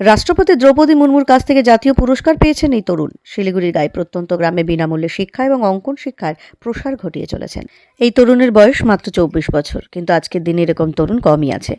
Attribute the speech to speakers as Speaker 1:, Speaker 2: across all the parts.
Speaker 1: রাষ্ট্রপতি দ্রৌপদী মুর্মুর কাছ থেকে জাতীয় পুরস্কার পেয়েছেন এই তরুণ। শিলিগুড়ির গায়ে প্রত্যন্ত গ্রামে বিনামূল্যে শিক্ষা এবং অঙ্কন শিক্ষার প্রসার ঘটিয়ে চলেছেন। এই তরুণের বয়স মাত্র চব্বিশ বছর, কিন্তু আজকের দিনে এরকম তরুণ কমই আছে।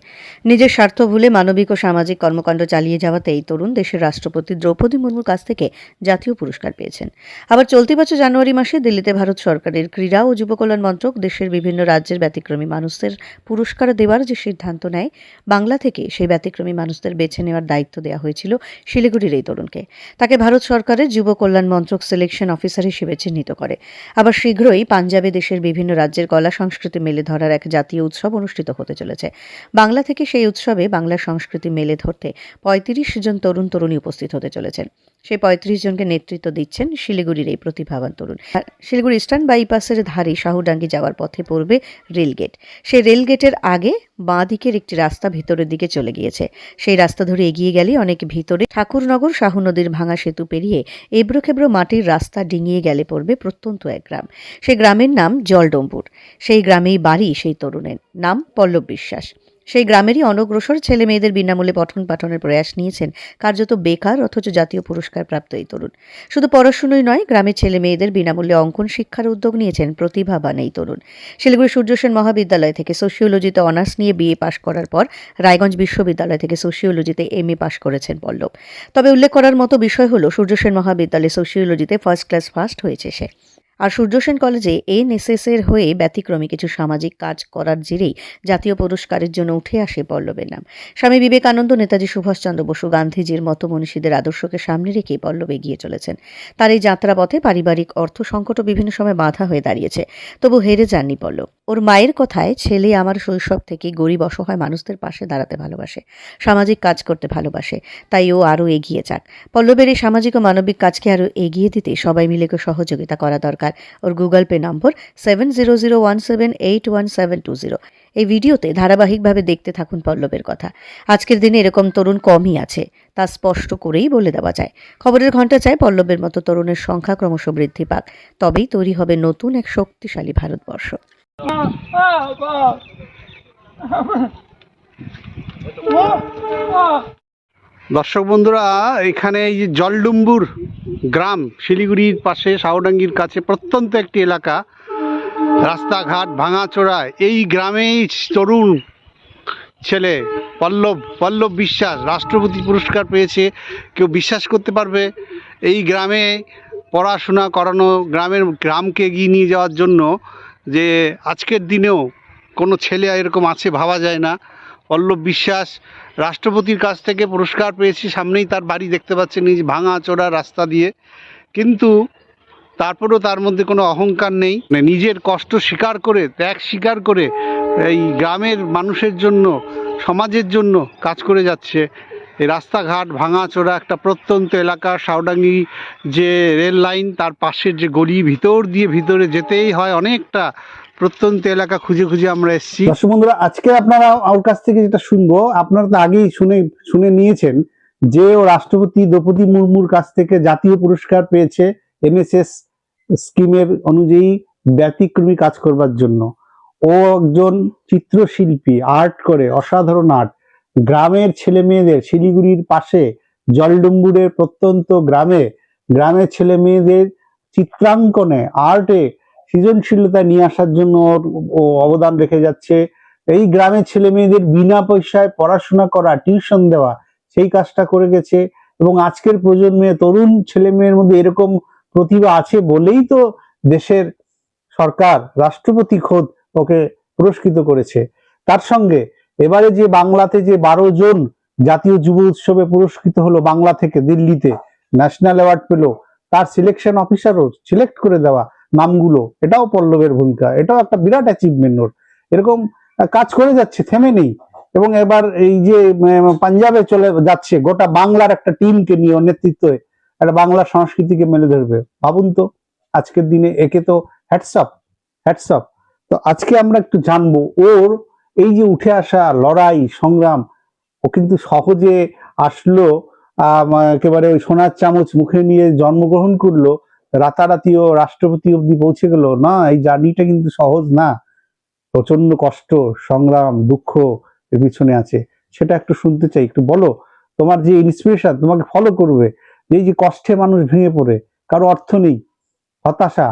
Speaker 1: নিজের স্বার্থ ভুলে মানবিক ও সামাজিক কর্মকাণ্ড চালিয়ে যাওয়াতে এই তরুণ দেশের রাষ্ট্রপতি দ্রৌপদী মুর্মুর কাছ থেকে জাতীয় পুরস্কার পেয়েছেন। আবার চলতি বছর জানুয়ারি মাসে দিল্লিতে ভারত সরকারের ক্রীড়া ও যুব কল্যাণ মন্ত্রক দেশের বিভিন্ন রাজ্যের ব্যতিক্রমী মানুষদের পুরস্কার দেওয়ার যে সিদ্ধান্ত নেয়, বাংলা থেকে সেই ব্যতিক্রমী মানুষদের বেছে নেওয়ার দায়িত্ব দেওয়া হয়েছিল শিলিগুড়ির এই তরুণকে। তাকে ভারত সরকারের যুব কল্যাণ মন্ত্রক সিলেকশন অফিসার হিসেবে চিহ্নিত করে। আবার শীঘ্রই পাঞ্জাবে দেশের বিভিন্ন রাজ্যের কলা সংস্কৃতি মেলে ধরার এক জাতীয় উৎসব অনুষ্ঠিত হতে চলেছে। বাংলা থেকে সেই উৎসবে বাংলা সংস্কৃতি মেলে ধরতে পঁয়ত্রিশ জন তরুণ তরুণী উপস্থিত হতে চলেছেন। সেই পঁয়ত্রিশ জনকে নেতৃত্ব দিচ্ছেন শিলিগুড়ির এই প্রতিভাবান তরুণ। শিলিগুড়ি ইস্টার্ন বাইপাসের ধারে শাহুডাঙ্গি যাওয়ার পথে পড়বে রেলগেট। সেই রেলগেটের আগে বাঁ দিকের একটি রাস্তা ভিতরের দিকে চলে গিয়েছে। সেই রাস্তা ধরে এগিয়ে গেলে অনেক ভিতরে ঠাকুরনগর শাহু নদীর ভাঙা সেতু পেরিয়ে এবড়ো খেবড়ো মাটির রাস্তা ডিঙিয়ে গেলে পড়বে প্রত্যন্ত এক গ্রাম। সেই গ্রামের নাম জলডম্বুর। সেই গ্রামেই বাড়ি সেই তরুণের। নাম পল্লব বিশ্বাস। সেই গ্রামেরই অনগ্রসর ছেলে মেয়েদের বিনামূল্যে পঠন পাঠনের প্রয়াস নিয়েছেন কার্যত বেকার অথচ জাতীয় পুরস্কার প্রাপ্ত এই তরুণ। শুধু পড়াশুনোই নয়, গ্রামের ছেলে মেয়েদের বিনামূল্যে অঙ্কন শিক্ষার উদ্যোগ নিয়েছেন প্রতিভাবান এই তরুণ। শিলিগুড়ি সূর্যসেন মহাবিদ্যালয় থেকে সোশিওলজিতে অনার্স নিয়ে বিএ পাশ করার পর রায়গঞ্জ বিশ্ববিদ্যালয় থেকে সোশিওলজিতে এমএ পাশ করেছেন পল্লব। তবে উল্লেখ করার মতো বিষয় হলো, সূর্যসেন মহাবিদ্যালয়ে সোশিওলজিতে ফার্স্ট ক্লাস ফার্স্ট হয়েছে সে। আর সূর্যসেন কলেজে এনএসএস এর হয়ে ব্যতিক্রমী কিছু সামাজিক কাজ করার জেরেই জাতীয় পুরস্কারের জন্য উঠে আসে পল্লবের নাম। স্বামী বিবেকানন্দ, নেতাজি সুভাষচন্দ্র বসু গান্ধীজির মতো মনীষীদের আদর্শকে সামনে রেখে পল্লব এগিয়ে চলেছেন। তার এই যাত্রাপথে পারিবারিক অর্থ সংকটও বিভিন্ন সময় বাধা হয়ে দাঁড়িয়েছে, তবু হেরে যাননি পল্লব। ওর মায়ের কথায় ছেলে আমার শৈশব থেকে গরিব, অসহায় মানুষদের পাশে দাঁড়াতে ভালোবাসে, সামাজিক কাজ করতে ভালোবাসে, তাই ও আরও এগিয়ে যাক। পল্লবের এই সামাজিক ও মানবিক কাজকে আরও এগিয়ে দিতে সবাই মিলে সহযোগিতা করা দরকার। ওর Google pay number seven zero zero one seven eight one seven two zero এই ভিডিওতে ধারাবাহিকভাবে দেখতে থাকুন পল্লবের কথা। আজকের দিনে এরকম তরুণ কমই আছে, তা স্পষ্ট করেই বলে দেওয়া যায়। খবরের ঘণ্টা চায় পল্লবের মতো তরুণের সংখ্যা ক্রমশ বৃদ্ধি পাক, তবেই তৈরি হবে নতুন এক শক্তিশালী ভারতবর্ষ।
Speaker 2: দর্শক বন্ধুরা, এখানে এই যে জলডুম্বুর গ্রাম, শিলিগুড়ির পাশে সাউডাঙ্গির কাছে প্রত্যন্ত একটি এলাকা, রাস্তাঘাট ভাঙাচোরা। এই গ্রামেই তরুণ ছেলে পল্লব পল্লব বিশ্বাস রাষ্ট্রপতি পুরস্কার পেয়েছে। কেউ বিশ্বাস করতে পারবে, এই গ্রামে পড়াশোনা করানো, গ্রামের, গ্রামকে এগিয়ে নিয়ে যাওয়ার জন্য যে আজকের দিনেও কোনো ছেলে এরকম আছে ভাবা যায় না। পল্লব বিশ্বাস, রাষ্ট্রপতির কাছ থেকে পুরস্কার পেয়েছি, সামনেই তার বাড়ি দেখতে পাচ্ছেন যে ভাঙা চোরা রাস্তা দিয়ে। কিন্তু তারপরেও তার মধ্যে কোনো অহংকার নেই। মানে নিজের কষ্ট স্বীকার করে, ত্যাগ স্বীকার করে এই গ্রামের মানুষের জন্য, সমাজের জন্য কাজ করে যাচ্ছে। এই রাস্তাঘাট, ভাঙাচোরা একটা প্রত্যন্ত এলাকা সাউডাঙ্গি যে রেল লাইন, তার পাশের যে গলি, ভিতর দিয়ে ভিতরে যেতেই হয় অনেকটা প্রত্যন্ত এলাকা খুঁজে খুঁজে আমরা এসেছি।
Speaker 3: দর্শক বন্ধুরা, আজকে আপনারা ওর কাছ থেকে যেটা শুনব, আপনারা তো আগেই শুনে শুনে নিয়েছেন যে ও রাষ্ট্রপতি দ্রৌপদী মুর্মুর কাছ থেকে জাতীয় পুরস্কার পেয়েছে এনএসএস স্কিমের অনুযায়ী ব্যতিক্রমী কাজ করবার জন্য। ও একজন চিত্রশিল্পী, আর্ট করে, অসাধারণ আর্ট। গ্রামের ছেলে মেয়েদের শিলিগুড়ির পাশে জলডুম্বুরের প্রত্যন্ত গ্রামে গ্রামের ছেলে মেয়েদের চিত্রাঙ্কনে আর্টে সৃজনশীলতা নিয়ে আসার জন্য ওর অবদান রেখে যাচ্ছে। এই গ্রামের ছেলে মেয়েদের বিনা পয়সায় পড়াশোনা করা, টিউশন দেওয়া সেই কাজটা করে গেছে এবং আজকের প্রজন্মে তরুণ ছেলে মেয়ের মধ্যে এরকম প্রতিভা আছে বলেই তো দেশের সরকার, রাষ্ট্রপতি খোদ ওকে পুরস্কৃত করেছে। তার সঙ্গে এবারে যে বাংলাতে যে বারো জন জাতীয় যুব উৎসবে পুরস্কৃত হলো বাংলা থেকে দিল্লিতে ন্যাশনাল অ্যাওয়ার্ড পেল, তার সিলেকশন অফিসারও সিলেক্ট করে দেওয়া নামগুলো, এটাও পল্লবের ভূমিকা, এটাও একটা বিরাট অ্যাচিভমেন্ট ওর এরকম কাজ করে যাচ্ছে, থেমে নেই। এবং এবার এই যে পাঞ্জাবে চলে যাচ্ছে, গোটা বাংলার একটা টিমকে নিয়ে নেতৃত্বে একটা বাংলা সংস্কৃতিকে মেলে ধরবে। ভাবুন তো, আজকের দিনে একে তো হ্যাটসঅপ হ্যাটসঅপ তো আজকে আমরা একটু জানব, ওর এই যে উঠে আসা লড়াই, সংগ্রাম, ও কিন্তু সহজে আসলো একেবারে ওই সোনার চামচ মুখে নিয়ে জন্মগ্রহণ করল রাতারাতি ও রাষ্ট্রপতি অব্দি পৌঁছে গেল। না, এই জার্নিটা কিন্তু সহজ না। প্রচণ্ড কষ্ট, সংগ্রাম, দুঃখ এর পিছনে আছে। সেটা একটু শুনতে চাই, একটু বলো। তোমার যে ইন্সপিরেশন তোমাকে ফলো করবে, এই যে কষ্টে মানুষ ভেঙে পড়ে, কারও অর্থ নেই, হতাশা,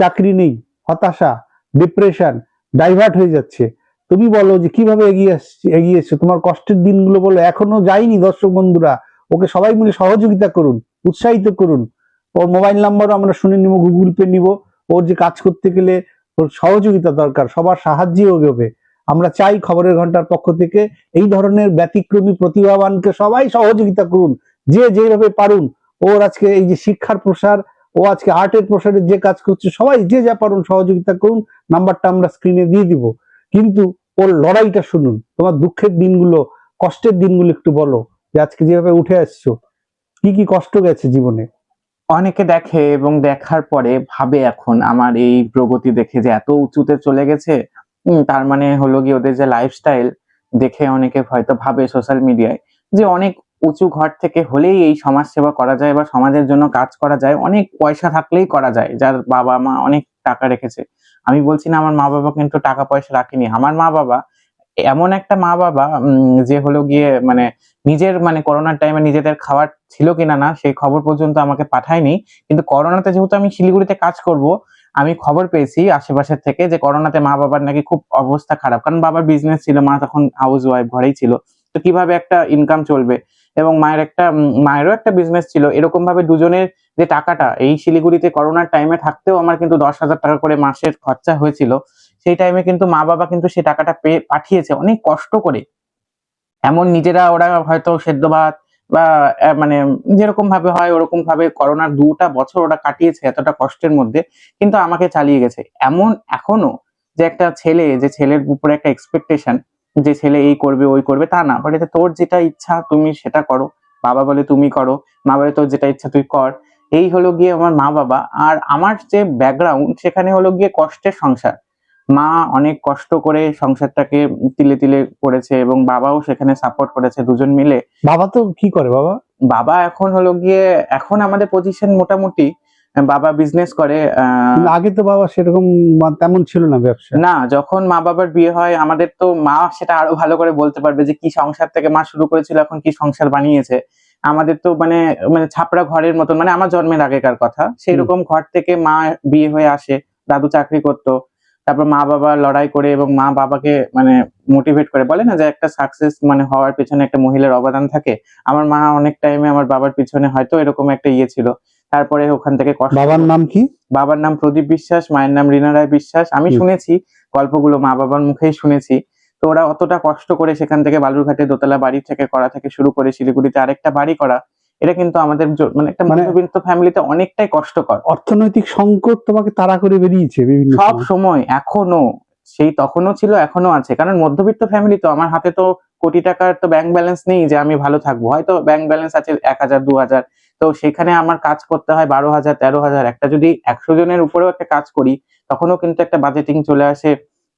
Speaker 3: চাকরি নেই, হতাশা ডিপ্রেশন ডাইভার্ট হয়ে যাচ্ছে। তুমি বলো যে কীভাবে এগিয়ে আসছে, এগিয়ে এসছো? তোমার কষ্টের দিনগুলো বলো। এখনও যায়নি দর্শক বন্ধুরা। ওকে সবাই মিলে সহযোগিতা করুন, উৎসাহিত করুন। ওর মোবাইল নাম্বারও আমরা শুনে নিব, গুগল পে নিব। ওর যে কাজ করতে গেলে ওর সহযোগিতা দরকার, সবার সাহায্যে হবে আমরা চাই খবরের ঘণ্টার পক্ষ থেকে এই ধরনের ব্যতিক্রমী প্রতিভাবানকে সবাই সহযোগিতা করুন, যে যেভাবে পারুন। ওর আজকে এই যে শিক্ষার প্রসার, ও আজকে আর্টের প্রসারের যে কাজ করছে, সবাই যে যা পারুন সহযোগিতা করুন। নাম্বারটা আমরা স্ক্রিনে দিয়ে দিব। কিন্তু ওর লড়াইটা শুনুন। তোমার দুঃখের দিনগুলো, কষ্টের দিনগুলো একটু বলো, যে আজকে যেভাবে উঠে আসছো, কি কি কষ্ট গেছে জীবনে?
Speaker 4: অনেকে দেখে এবং দেখার পরে ভাবে এখন, আমার এই প্রগতি দেখে যে এত উঁচুতে চলে গেছে। তার মানে হলো গিয়ে ওদের যে লাইফস্টাইল দেখে অনেকে হয়তো ভাবে সোশ্যাল মিডিয়ায় যে অনেক উঁচু ঘর থেকে হলেই এই সমাজ সেবা করা যায় বা সমাজের জন্য কাজ করা যায়। অনেক পয়সা থাকলেই করা যায়, যার বাবা মা অনেক টাকা রেখেছে। আমি বলছি না আমার মা বাবা কিন্তু টাকা পয়সা রাখেনি। আমার মা বাবা এমন একটা মা বাবা যে হলো গিয়ে মানে নিজের মানে করোনার টাইমে নিজেদের খাবার ছিল কিনা না, সেই খবর পর্যন্ত আমাকে পাঠায়নি। কিন্তু করোনাতে যেহেতু আমি শিলিগুড়িতে কাজ করব, আমি খবর পেয়েছি আশেপাশের থেকে যে করোনাতে মা বাবার নাকি খুব অবস্থা খারাপ। কারণ বাবার বিজনেস ছিল, মা তখন হাউস ওয়াইফ ঘরেই ছিল। তো কীভাবে একটা ইনকাম চলবে? এবং মায়ের একটা মায়েরও একটা বিজনেস ছিল। এরকম ভাবে দুজনের যে টাকাটা, এই শিলিগুড়িতে করোনার টাইমে থাকতেও আমার কিন্তু দশ হাজার টাকা করে মাসের খরচা হয়েছিল। সেই টাইমে কিন্তু মা বাবা কিন্তু সেই টাকাটা পেয়ে, পাঠিয়েছে অনেক কষ্ট করে। এমন নিজেরা ওরা হয়তো সেদ্ধ ভাত বা মানে যেরকম ভাবে হয় ওরকম ভাবে করোনার দুটা বছর ওরা কাটিয়েছে এতটা কষ্টের মধ্যে, কিন্তু আমাকে চালিয়ে গেছে। এমন এখনও যে একটা ছেলে, যে ছেলের উপরে একটা এক্সপেকটেশন যে ছেলে এই করবে ওই করবে তা না। বাট তোর যেটা ইচ্ছা তুমি সেটা করো। বাবা বলে তুমি করো। মা বলে তোর যেটা ইচ্ছা তুই কর। এই হলো গিয়ে আমার মা বাবা আর আমার যে ব্যাকগ্রাউন্ড সেখানে হলো গিয়ে কষ্টের সংসার। মা অনেক কষ্ট করে সংসারটাকে তিলে তিলে করেছে এবং বাবাও সেখানে সাপোর্ট করেছে দুজন মিলে।
Speaker 3: বাবা তো কি করে বাবা?
Speaker 4: বাবা এখন হলো গিয়ে এখন আমাদের পজিশন মোটামুটি বাবা বিজনেস করে
Speaker 3: আগে তো বাবা সেরকম তেমন ছিল না ব্যবসা।
Speaker 4: না যখন মা বাবার বিয়ে হয় আমাদের তো মা সেটা আরও ভালো করে বলতে পারবে যে কি সংসার থেকে মা শুরু করেছিল এখন কি সংসার বানিয়েছে। আমাদের তো মানে মানে ছাপড়া ঘরের মতন মানে আমার জন্মের আগেকার কথা। সেই রকম ঘর থেকে মা বিয়ে হয়ে আসে দাদু চাকরি করতো তারপর মা বাবা লড়াই করে এবং মা বাবাকে মানে মোটিভেট করে। বলে না যে একটা সাকসেস মানে হওয়ার পেছনে একটা মহিলার অবদান থাকে? আমার মা অনেক টাইমে আমার বাবার পিছনে হয়তো এরকম একটা ইয়ে ছিল। তারপরে ওখান থেকে
Speaker 3: বাবার নাম কি?
Speaker 4: বাবার নাম প্রদীপ বিশ্বাস মায়ের নাম রীনা রায় বিশ্বাস। আমি শুনেছি গল্পগুলো মা বাবার মুখেই শুনেছি। তো ওরা অতটা কষ্ট করে সেখান থেকে বালুরঘাটে দোতলা বাড়ি থেকে করা থেকে শুরু করে শিলিগুড়িতে আরেকটা বাড়ি করা এটা কিন্তু আমাদের মানে একটা
Speaker 3: মানে-
Speaker 4: মধ্যবিত্ত ফ্যামিলিতে অনেকটাই কষ্টকর।
Speaker 3: অর্থনৈতিক সংকট তোমাকে তাড়া করে বেরিয়েছে বিভিন্ন
Speaker 4: সব।
Speaker 3: সময়।
Speaker 4: এখনও সেই তখনও ছিল এখনও আছে। কারণ মধ্যবিত্ত ফ্যামিলি তো আমার হাতে তো কোটি টাকার তো ব্যাংক ব্যালেন্স নেই যে আমি ভালো থাকব। হয়তো ব্যাংক ব্যালেন্স আছে এক হাজার দু হাজার তো সেখানে আমার কাজ করতে হয় বারো হাজার, তেরো হাজার। একটা যদি একশো জনের উপরেও একটা কাজ করি, তখনও কিন্তু একটা বাজেটিং চলে আসে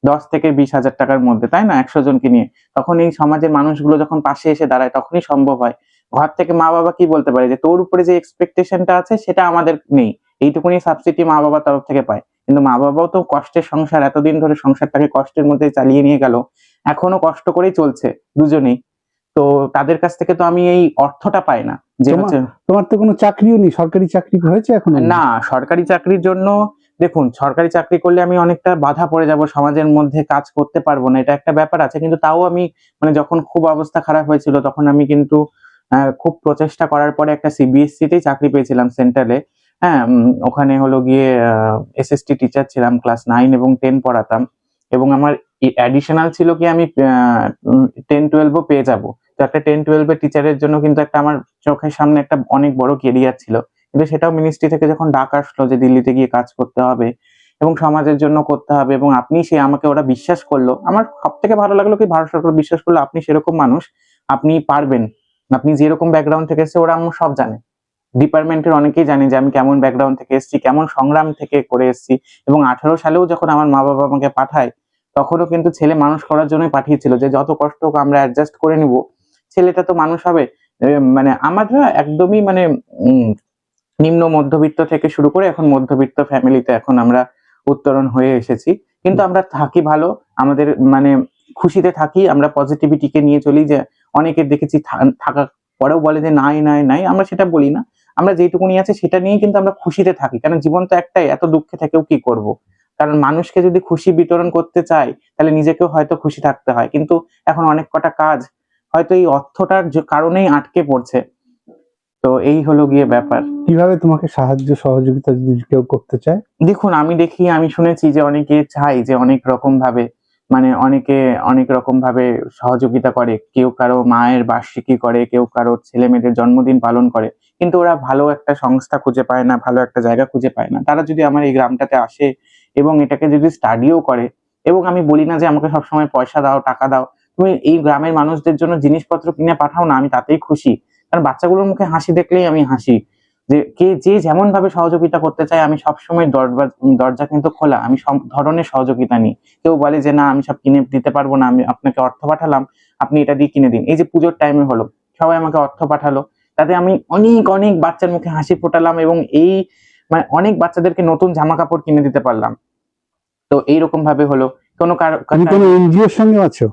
Speaker 4: দশ থেকে বিশ হাজার টাকার মধ্যে, তাই না? একশো জনকে নিয়ে। তখন এই সমাজের মানুষগুলো যখন পাশে এসে দাঁড়ায়, তখনই সম্ভব হয়। ঘর থেকে মা বাবা কি বলতে পারে? যে তোর উপরে যে এক্সপেকটেশনটা আছে, সেটা আমাদের নেই। এইটুকুনি সাবসিডি মা বাবার তরফ থেকে পায়। কিন্তু মা বাবাও তো কষ্টের সংসার, এতদিন ধরে সংসারটাকে কষ্টের মধ্যে চালিয়ে নিয়ে গেল। এখনও কষ্ট করেই চলছে দুজনেই। তো তাদের কাছ থেকে তো আমি এই অর্থটা পাই না।
Speaker 3: তোমার- তো কোনো চাকরিও নেই সরকারি চাকরি হয়েছে এখন?
Speaker 4: না সরকারি চাকরির জন্য দেখুন সরকারি চাকরি করলে আমি অনেকটা বাধা পড়ে যাব সমাজের মধ্যে কাজ করতে পারব না এটা একটা ব্যাপার আছে কিন্তু তাও আমি মানে যখন খুব অবস্থা খারাপ হয়েছিল তখন আমি কিন্তু খুব প্রচেষ্টা করার পরে একটা সিবিএসসি তেই চাকরি পেয়েছিলাম সেন্টারে হ্যাঁ ওখানে হলো গিয়ে এসএসটি টিচার ছিলাম ক্লাস নাইন এবং টেন পড়াতাম এবং আমার অ্যাডিশনাল ছিল কি আমি টেন টুয়েলভও পেয়ে যাব। তো একটা টেন টুয়েলভের টিচারের জন্য কিন্তু একটা আমার চোখের সামনে একটা অনেক বড় কেরিয়ার ছিল। কিন্তু সেটাও মিনিস্ট্রি থেকে যখন ডাক আসলো যে দিল্লিতে গিয়ে কাজ করতে হবে এবং সমাজের জন্য করতে হবে এবং আপনি সে আমাকে ওরা বিশ্বাস করল, আমার সব থেকে ভালো লাগল কি ভারত সরকার বিশ্বাস করল আপনি সেরকম মানুষ, আপনি পারবেন। আপনি যেরকম ব্যাকগ্রাউন্ড থেকে এসেছে ওরা আমার সব জানে। ডিপার্টমেন্টের অনেকেই জানে যে আমি কেমন ব্যাকগ্রাউন্ড থেকে এসেছি, কেমন সংগ্রাম থেকে করে এসেছি এবং আঠারো সালেও যখন আমার মা বাবা আমাকে পাঠায়, তখনও কিন্তু ছেলে মানুষ করার জন্যই পাঠিয়েছিল যে যত কষ্ট আমরা অ্যাডজাস্ট করে নিব। ছেলেটা তো মানুষ হবে। মানে আমরা একদমই মানে নিম্ন মধ্যবিত্ত থেকে শুরু করে এখন মধ্যবিত্ত ফ্যামিলিতে এখন আমরা উত্তরণ হয়ে এসেছি। কিন্তু আমরা থাকি ভালো, আমাদের মানে খুশিতে থাকি, আমরা পজিটিভিটিকে নিয়ে চলি যে, অনেকের দেখেছি থাকা পরেও বলে যে, নাই নাই নাই। আমরা সেটা বলি না। আমরা যেটুকুনি আছে সেটা নিয়ে কিন্তু আমরা খুশিতে থাকি। কারণ জীবন তো একটাই, এত দুঃখে থেকেও কি করব? কারণ মানুষকে যদি খুশি বিতরণ করতে চাই, তাহলে নিজেকেও হয়তো খুশি থাকতে হয়। কিন্তু এখন অনেক কটা কাজ হয়তো এই অর্থটার কারণেই আটকে পড়ছে। তো এই হলো গিয়ে ব্যাপার।
Speaker 3: কীভাবে তোমাকে সাহায্য সহযোগিতা যদি কেউ করতে চায়?
Speaker 4: দেখুন আমি দেখি আমি শুনেছি যে অনেকে চাই যে অনেক রকম ভাবে মানে অনেকে অনেক রকম ভাবে সহযোগিতা করে। কেউ কারও মায়ের বার্ষিকী করে কেউ কারও ছেলে মেয়েদের জন্মদিন পালন করে। কিন্তু ওরা ভালো একটা সংস্থা খুঁজে পায় না ভালো একটা জায়গা খুঁজে পায় না। তারা যদি আমার এই গ্রামটাতে আসে এবং এটাকে যদি স্টাডিও করে এবং আমি বলি না যে আমাকে সবসময় পয়সা দাও টাকা দাও তুমি এই গ্রামের মানুষদের জন্য জিনিসপত্র কিনে পাঠাও না আমি তাতেই খুশি। কারণ বাচ্চাগুলোর মুখে হাসি দেখলেই আমি হাসি। যে কে যে যেমন ভাবে সহযোগিতা করতে চায় আমি সবসময় দরজা দরজা কিন্তু খোলা আমি সব ধরনের সহযোগিতা নিই। কেউ বলে যে না আমি সব কিনে দিতে পারব না আমি আপনাকে অর্থ পাঠালাম আপনি এটা দিয়ে কিনে দিন। এই যে পুজোর টাইমে হলো সবাই আমাকে অর্থ পাঠালো। তাতে আমি অনেক অনেক বাচ্চার মুখে হাসি ফোটালাম এবং এই মানে অনেক বাচ্চাদেরকে নতুন জামা কাপড় কিনে দিতে পারলাম। তো এইরকম ভাবে হলো। কোনো
Speaker 3: কারও কোনো এনজিওর সঙ্গে আছো?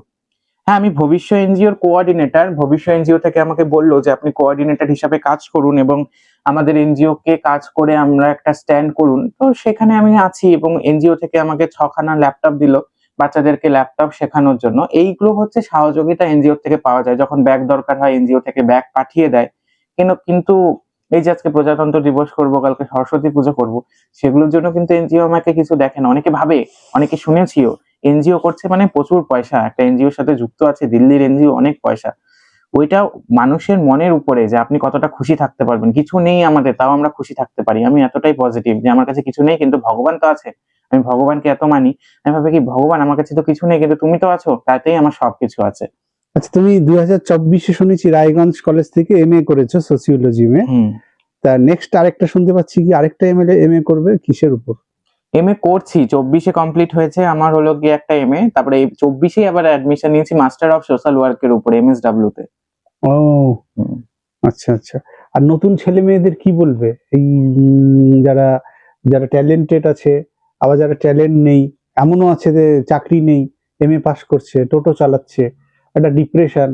Speaker 4: হ্যাঁ আমি ভবিষ্য এনজিওর কোঅর্ডিনেটর ভবিষ্য এনজিও থেকে আমাকে বলল যে, আপনি কোঅর্ডিনেটর হিসাবে কাজ করুন এবং আমাদের এনজিও কে কাজ করে আমরা একটা স্ট্যান্ড করুন। তো সেখানে আমি আছি এবং এনজিও থেকে আমাকে ছখানা ল্যাপটপ দিল, বাচ্চাদেরকে ল্যাপটপ শেখানোর জন্য। এইগুলো হচ্ছে সহযোগিতা এনজিও থেকে পাওয়া যায়। যখন ব্যাগ দরকার হয়, এনজিও থেকে ব্যাগ পাঠিয়ে দেয়। কিন্তু কিন্তু এই যে আজকে প্রজাতন্ত্র দিবস করব, কালকে সরস্বতী পুজো করব, সেগুলোর জন্য কিন্তু এনজিও আমাকে কিছু দেখে না। অনেকে ভাবে, অনেকে শুনেছিও এনজিও করছে মানে প্রচুর পয়সা। একটা এনজিওর সাথে যুক্ত আছে দিল্লির এনজিও অনেক পয়সা। ওইটা মানুষের মনের উপরে যে আপনি কতটা খুশি থাকতে পারবেন। কিছু নেই আমাদের তাও আমরা খুশি থাকতে পারি। আমি এতটাই পজিটিভ যে আমার কাছে কিছু নেই কিন্তু ভগবান তো আছে। আমি ভগবানকে এত মানি আমি ভাবি কি ভগবান আমার কাছে তো কিছু নেই কিন্তু তুমি তো আছো তাতেই আমার সবকিছু আছে।
Speaker 3: আচ্ছা তুমি দুই হাজার চব্বিশে শুনেছি রায়গঞ্জ কলেজ থেকে এম এ করেছ সোসিওলজি মে তা নেক্সট আরেকটা শুনতে পাচ্ছি কি আরেকটা এম এম এ করবে কিসের উপর?
Speaker 4: এম এ করছি চব্বিশে কমপ্লিট হয়েছে আমার হলো গিয়ে একটা এম এ তারপরে চব্বিশে আবার অ্যাডমিশন নিয়েছি মাস্টার অফ সোশ্যাল ওয়ার্কের উপর এম এস ডাব্লিউ তে।
Speaker 3: ও আচ্ছা আচ্ছা। আর নতুন ছেলে মেয়েদের কি বলবে? এই যারা যারা ট্যালেন্টেড আছে আবার যারা ট্যালেন্ট নেই এমনও আছে যে চাকরি নেই এম এ পাস করছে টোটো চালাচ্ছে একটা ডিপ্রেশন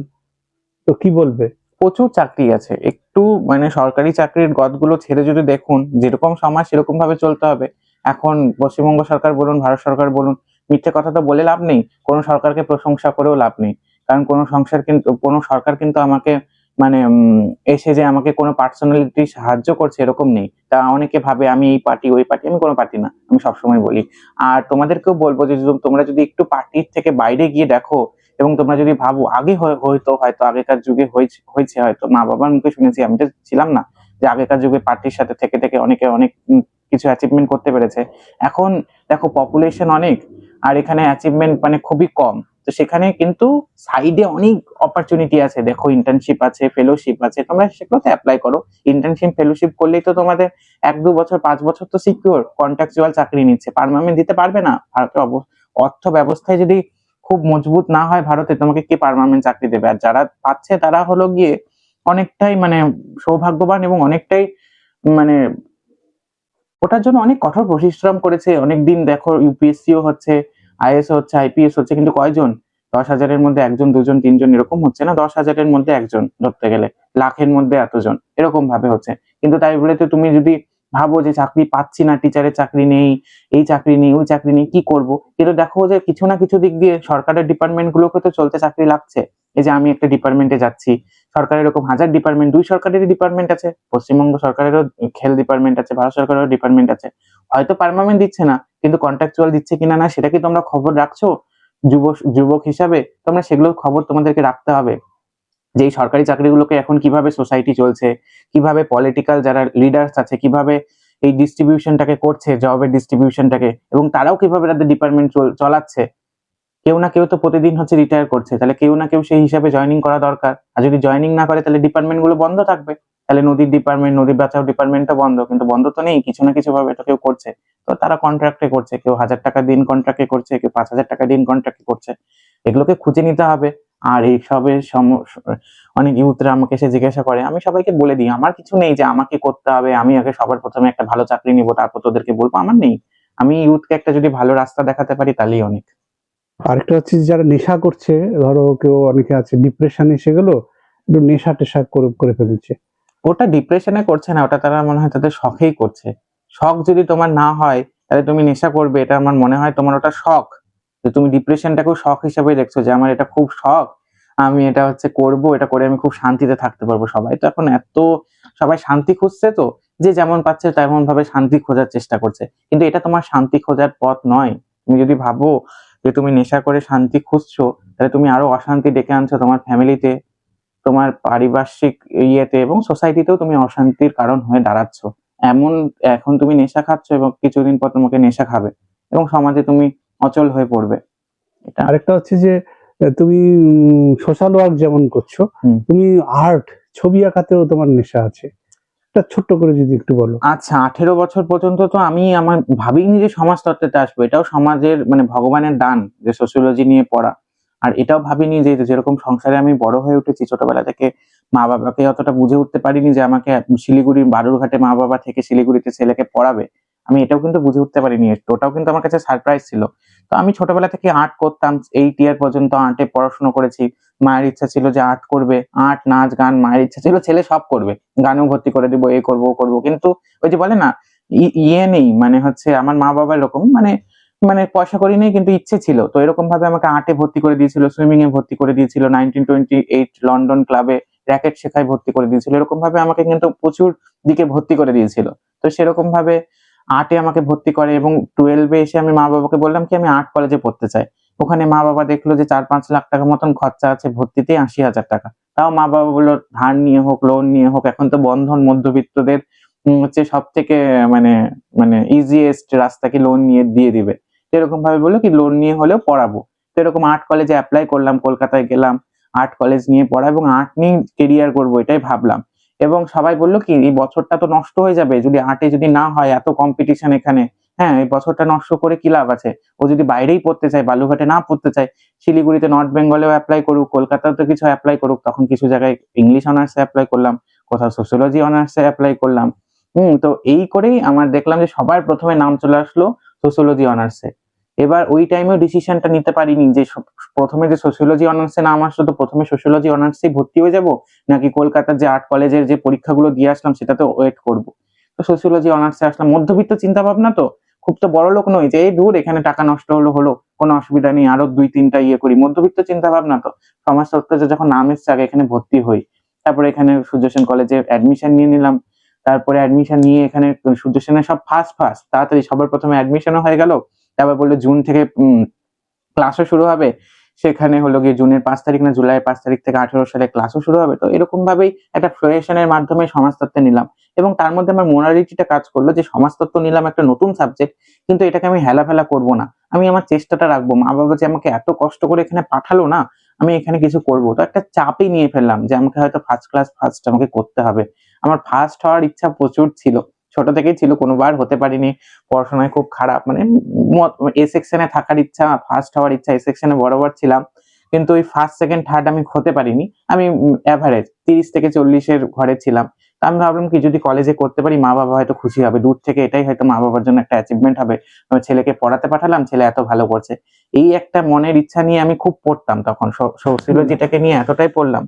Speaker 3: তো কি বলবে?
Speaker 4: প্রচুর চাকরি আছে একটু মানে সরকারি চাকরির গদগুলো ছেড়ে যদি দেখুন যেরকম সমাজ সেরকম ভাবে চলতে হবে। এখন পশ্চিমবঙ্গ সরকার বলুন, ভারত সরকার বলুন, মিথ্যে কথা তো বলে লাভ নেই। কোনো সরকারকে প্রশংসা করেও লাভ নেই। কারণ কোনো সংসার কিন্তু কোনো সরকার কিন্তু আমাকে মানে এসে যে আমাকে কোনো পার্সোনালিটি সাহায্য করছে এরকম নেই। তা অনেকে ভাবে আমি এই পার্টি ওই পার্টি আমি কোনো পার্টি না, আমি সবসময় বলি। আর তোমাদেরকেও বলব যে তোমরা যদি একটু পার্টির থেকে বাইরে গিয়ে দেখো, এবং তোমরা যদি ভাবো আগে হয়- হয়তো হয়তো আগেকার যুগে হয়েছে হয়তো মা বাবার মুখে শুনেছি, আমি তো ছিলাম না, যে আগেকার যুগে পার্টির সাথে থেকে থেকে অনেকে অনেক কিছু অ্যাচিভমেন্ট করতে পেরেছে। এখন দেখো পপুলেশন অনেক, আর এখানে অ্যাচিভমেন্ট মানে খুবই কম। তো সেখানে কিন্তু সাইডে অনেক অপরচুনিটি আছে। দেখো ইন্টার্নশিপ আছে ফেলোশিপ আছে, তোমরা সেগুলোতে অ্যাপ্লাই করো। ইন্টার্নশিপ ফেলোশিপ করলেই তো তোমাদের এক, দু বছর, পাঁচ বছর তো সিকিউর কন্ট্রাকচুয়াল চাকরি নিচ্ছে। পারমানেন্ট দিতে পারবে না? ভারতের অর্থ ব্যবস্থায় যদি খুব মজবুত না হয় ভারতে, তোমাকে কে পার্মানেন্ট চাকরি দেবে? আর যারা পাচ্ছে তারা হলো গিয়ে অনেকটাই মানে সৌভাগ্যবান এবং অনেকটাই মানে ওটার জন্য অনেক কঠোর পরিশ্রম করেছে। অনেক দিন দেখো ইউপিএসসিও হচ্ছে আইএস হচ্ছে আইপিএস হচ্ছে, কিন্তু কয়জন? দশ হাজারের মধ্যে একজন, দুজন, তিনজন এরকম হচ্ছে না? দশ হাজারের মধ্যে একজন ধরতে গেলে, লাখের মধ্যে এতজন এরকম ভাবে হচ্ছে। কিন্তু তাই বলে তো তুমি যদি ভাবো যে চাকরি পাচ্ছি না টিচারের চাকরি নেই, এই চাকরি নেই, ওই চাকরি নেই, কি করব? কিন্তু দেখো যে কিছু না কিছু দিক দিয়ে সরকারের ডিপার্টমেন্ট গুলোকে তো চলতে চাকরি লাগছে। এই যে আমি একটা ডিপার্টমেন্টে যাচ্ছি, সরকারের এরকম হাজার ডিপার্টমেন্ট দুই সরকারেরই ডিপার্টমেন্ট আছে, পশ্চিমবঙ্গ সরকারেরও খেল ডিপার্টমেন্ট আছে, ভারত সরকারেরও ডিপার্টমেন্ট আছে। হয়তো পারমানেন্ট দিচ্ছে না, কিন্তু কন্ট্রাকচুয়াল দিচ্ছে কিনা না, সেটা কি তোমরা খবর রাখছো? যুব, যুবক হিসাবে তোমরা সেগুলোর খবর তোমাদেরকে রাখতে হবে। যে এই সরকারি চাকরিগুলোকে এখন কীভাবে সোসাইটি চলছে, কীভাবে পলিটিক্যাল যারা লিডার্স আছে, কীভাবে এই ডিস্ট্রিবিউশনটাকে করছে জবের ডিস্ট্রিবিউশনটাকে এবং তারাও কীভাবে তাদের ডিপার্টমেন্ট চালাচ্ছে? কেউ না কেউ তো প্রতিদিন হচ্ছে রিটায়ার করছে, তাহলে কেউ না কেউ সেই হিসাবে জয়েনিং করা দরকার। আর যদি জয়েনিং না করে, তাহলে ডিপার্টমেন্টগুলো বন্ধ থাকবে। তাহলে নদীর ডিপার্টমেন্ট নদী বাঁচাও ডিপার্টমেন্টটা বন্ধ। কিন্তু বন্ধ তো নেই, কিছু না কিছু ভাবে এটা কেউ করছে। তো তারা কন্ট্রাক্টে করছে, কেউ হাজার টাকা দিন কন্ট্রাক্টে করছে, কেউ পাঁচ হাজার টাকা দিন কন্ট্রাক্টে করছে। এগুলোকে খুঁজে নিতে হবে। আর এই সবের সম- অনেক ইউথরা আমাকে এসে জিজ্ঞাসা করে, আমি সবাইকে বলে দিই, আমার কিছু নেই যে আমাকে করতে হবে, আমি আগে সবার প্রথমে একটা ভালো চাকরি নিব, তারপর তোদেরকে বলব। আমার নেই। আমি ইউথকে একটা যদি ভালো রাস্তা দেখাতে পারি, তাহলেই অনেক।
Speaker 3: আরেকটা হচ্ছে যারা নেশা করছে, ধরো কেউ অনেকে আছে ডিপ্রেশন এসে গেলো, একটু নেশা টেশা করে করে ফেলছে।
Speaker 4: ওটা ডিপ্রেশনে করছে না, ওটা তারা মনে হয় তাদের শখেই করছে। শখ যদি তোমার না হয়, তাহলে তুমি নেশা করবে, এটা আমার মনে হয় তোমার ওটা শখ। যে তুমি ডিপ্রেশনটাকেও শখ হিসেবে দেখছ যে আমার এটা খুব শখ, আমি এটা হচ্ছে করব, এটা করে আমি খুব শান্তিতে থাকতে পারব সবাই। তো এখন এত, সবাই শান্তি খুঁজছে তো, যে যেমন পাচ্ছে তেমন ভাবে শান্তি খোঁজার চেষ্টা করছে। কিন্তু এটা তোমার শান্তি খোঁজার পথ নয়। তুমি যদি ভাবো যে তুমি নেশা করে শান্তি খুঁজছো তাহলে তুমি আরও অশান্তি ডেকে আনছো তোমার ফ্যামিলিতে তোমার পারিপার্শ্বিক ইয়েতে এবং সোসাইটিতেও তুমি অশান্তির কারণ হয়ে দাঁড়াচ্ছ। এমন এখন তুমি নেশা খাচ্ছ এবং কিছুদিন পর তোমাকে নেশা খাবে এবং সমাজে তুমি অচল হয়ে পড়বে। এটা
Speaker 3: আরেকটা হচ্ছে যে তুমি সোশ্যাল ওয়ার্ক যেমন করছ তুমি আর্ট ছবি আঁকাতেও তোমার নেশা আছে। এটা ছোট্ট করে যদি একটু বলো।
Speaker 4: আচ্ছা আঠেরো বছর পর্যন্ত তো আমি আমার ভাবিনি যে সমাজতত্ত্বে আসব। এটাও সমাজের মানে ভগবানের দান যে সোসিওলজি নিয়ে পড়া। আর এটাও ভাবিনি যে যেরকম সংসারে আমি বড় হয়ে উঠেছি, ছোটবেলা থেকে মা বাবাকে অতটা বুঝে উঠতে পারিনি যে আমাকে শিলিগুড়ির বালুরঘাটে মা বাবা থেকে শিলিগুড়িতে ছেলেকে পড়াবে। আমি এটাও কিন্তু বুঝে উঠতে পারিনি। ওটাও কিন্তু আমার কাছে সারপ্রাইজ ছিল। তো আমি ছোটবেলা থেকে আর্ট করতাম এইট ইয়ার পর্যন্ত আর্টে পড়াশোনা করেছি। মায়ের ইচ্ছা ছিল যে আর্ট করবে, আর্ট, নাচ, গান মায়ের ইচ্ছা ছিল, ছেলে সব করবে। গানেও ভর্তি করে দিব, এ করব করব। কিন্তু ওই যে বলে না ইয়ে নেই মানে হচ্ছে আমার মা বাবা এরকম মানে মানে পয়সা করি নেই, কিন্তু ইচ্ছে ছিল। তো এরকম ভাবে আমাকে আর্টে ভর্তি করে দিয়েছিল, সুইমিং এ ভর্তি করে দিয়েছিল, নাইনটিন টোয়েন্টি এইট লন্ডন ক্লাবে র্যাকেট শেখায় ভর্তি করে দিয়েছিল। এরকম ভাবে আমাকে কিন্তু প্রচুর দিকে ভর্তি করে দিয়েছিল। তো সেরকম ভাবে আর্টে আমাকে ভর্তি করে এবং টুয়েলভে এসে আমি মা বাবাকে বললাম কি, আমি আর্ট কলেজে পড়তে চাই। ওখানে মা বাবা দেখল যে চার পাঁচ লাখ টাকার মতন খরচা আছে, ভর্তিতে আশি হাজার টাকা। তাও মা বাবা বলল, ধার নিয়ে হোক লোন নিয়ে হোক, এখন তো বন্ধন মধ্যবিত্তদের হচ্ছে সব থেকে মানে মানে ইজিয়েস্ট রাস্তা কি লোন নিয়ে দিয়ে দিবে? এরকম ভাবে বলল কি লোন নিয়ে হলেও পড়াবো। তো এরকম আর্ট কলেজে অ্যাপ্লাই করলাম, কলকাতায় গেলাম, আর্ট কলেজ নিয়ে পড়া এবং আর্ট নিয়ে কেরিয়ার করব এটাই ভাবলাম। এবং সবাই বলল কি, এই বছরটা তো নষ্ট হয়ে যাবে, যদি আর্টে যদি না হয়, এত কম্পিটিশন এখানে। হ্যাঁ এই বছরটা নষ্ট করে কি লাভ আছে? ও যদি বাইরেই পড়তে চায় বালুঘাটে না পড়তে চায়, শিলিগুড়িতে নর্থ বেঙ্গলেও অ্যাপ্লাই করুক কলকাতাতে কিছু অ্যাপ্লাই করুক, তখন কিছু জায়গায় ইংলিশ অনার্সে অ্যাপ্লাই করলাম, কোথাও সোশ্যোলজি অনার্সে অ্যাপ্লাই করলাম। হুম, তো এই করেই আমার দেখলাম যে সবার প্রথমে নাম চলে আসলো সোশ্যোলজি অনার্সে এবার ওই টাইমেও ডিসিশনটা নিতে পারিনি যে প্রথমে যে সোশ্যোলজি অনার্সে নাম আসলো, তো প্রথমে সোশ্যোলজি অনার্সেই ভর্তি হয়ে যাব? নাকি কলকাতার যে আর্ট কলেজের যে পরীক্ষাগুলো দিয়ে আসলাম সেটাতে ওয়েট করব? তো সোশ্যোলজি অনার্সে আসলাম। মধ্যবিত্ত চিন্তা ভাবনা তো? খুব তো বড় লোক নই যে, এই দূর এখানে টাকা নষ্ট হলো হলো, কোনো অসুবিধা নেই, আরও দুই, তিনটা ইয়ে করি। মধ্যবিত্ত চিন্তা ভাবনা তো সমাজতত্ত্বে যখন নাম এসছে, আগে এখানে ভর্তি হই। তারপরে এখানে সূর্য সেন কলেজে অ্যাডমিশন নিয়ে নিলাম। তারপরে অ্যাডমিশন নিয়ে এখানে সূর্য সেনের সব ফার্স্ট ফার্স্ট তাড়াতাড়ি সবার প্রথমে অ্যাডমিশনও হয়ে গেল। তারপর বলল জুন থেকে ক্লাসও শুরু হবে। সেখানে হলো গিয়ে জুনের পাঁচ তারিখ না জুলাই পাঁচ তারিখ থেকে আঠেরো সালে ক্লাসও শুরু হবে। তো এরকম ভাবেই একটা ফ্লোয়েশনের মাধ্যমে সমাজতত্ত্বে নিলাম। এবং তার মধ্যে আমার মোরালিটিটা কাজ করল যে সমাজতত্ত্ব নিলাম একটা নতুন সাবজেক্ট কিন্তু এটাকে আমি হেলাফেলা করব না। আমি আমার চেষ্টাটা রাখব। মা বাবা যে আমাকে এত কষ্ট করে এখানে পাঠালো না, আমি এখানে কিছু করব। তো একটা চাপই নিয়ে ফেললাম যে আমাকে হয়তো ফার্স্ট ক্লাস ফার্স্ট আমাকে করতে হবে। আমার ফার্স্ট হওয়ার ইচ্ছা প্রচুর ছিল। ছোট থেকেই ছিল, কোনোবার হতে পারিনি। পড়াশোনায় খুব খারাপ মানে এ সেকশনে থাকার ইচ্ছা ফার্স্ট হওয়ার ইচ্ছা, এ সেকশনে বরাবর ছিলাম। কিন্তু ওই ফার্স্ট সেকেন্ড থার্ড আমি হতে পারিনি। আমি অ্যাভারেজ তিরিশ থেকে চল্লিশের ঘরে ছিলাম। আমি ভাবলাম কি যদি কলেজে করতে পারি মা বাবা হয়তো খুশি হবে। দূর থেকে এটাই হয়তো মা বাবার জন্য একটা অ্যাচিভমেন্ট হবে। আমার ছেলেকে পড়াতে পাঠালাম ছেলে এত ভালো করছে। এই একটা মনের ইচ্ছা নিয়ে আমি খুব পড়তাম তখন। সোসিওলজিটাকে নিয়ে এতটাই পড়লাম।